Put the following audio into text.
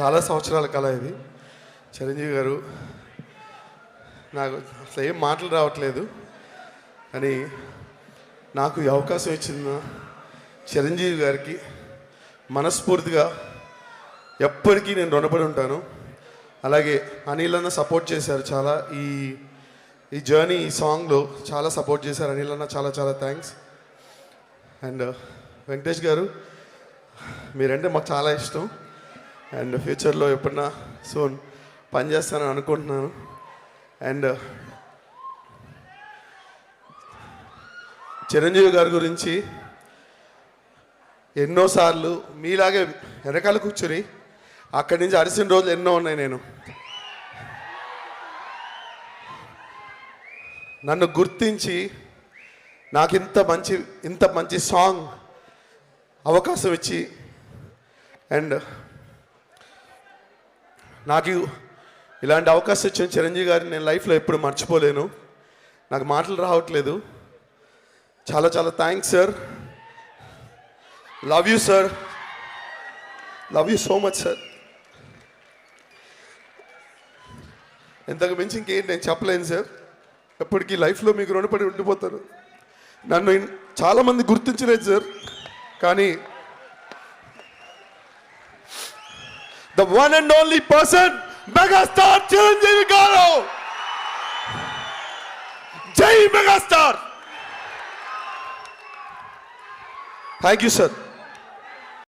చాలా సంవత్సరాల కళ ఇది. చిరంజీవి గారు నాకు అసలు ఏం మాటలు రావట్లేదు. కానీ నాకు ఈ అవకాశం ఇచ్చిన చిరంజీవి గారికి మనస్ఫూర్తిగా ఎప్పటికీ నేను రుణపడి ఉంటాను. అలాగే అనిల్ అన్న సపోర్ట్ చేశారు చాలా. ఈ ఈ జర్నీ ఈ సాంగ్లో చాలా సపోర్ట్ చేశారు అనిల్ అన్న. చాలా చాలా థ్యాంక్స్. అండ్ వెంకటేష్ గారు మీరంటే మాకు చాలా ఇష్టం. అండ్ ఫ్యూచర్లో ఎప్పుడన్నా సోన్ పనిచేస్తానని అనుకుంటున్నాను. అండ్ చిరంజీవి గారి గురించి ఎన్నోసార్లు మీలాగే వెనకాల కూర్చుని అక్కడి నుంచి అరిసిన రోజులు ఎన్నో ఉన్నాయి నేను. నన్ను గుర్తించి నాకు ఇంత మంచి ఇంత మంచి సాంగ్ అవకాశం ఇచ్చి అండ్ నాకు ఇలాంటి అవకాశం ఇచ్చిన చిరంజీవి గారిని నేను లైఫ్లో ఎప్పుడు మర్చిపోలేను. నాకు మాటలు రావట్లేదు. చాలా చాలా thanks sir love you sir love you so much sir ఇంతకు మించి ఇంకేం నేను చెప్పలేను సార్ ఎప్పటికీ లైఫ్లో మీకు రుణపడి ఉండిపోతారు నన్ను చాలామంది గుర్తించలేదు సార్ కానీ the one and only person, Megastar Chiranjeevi Garu. Jai Megastar. Thank you, sir.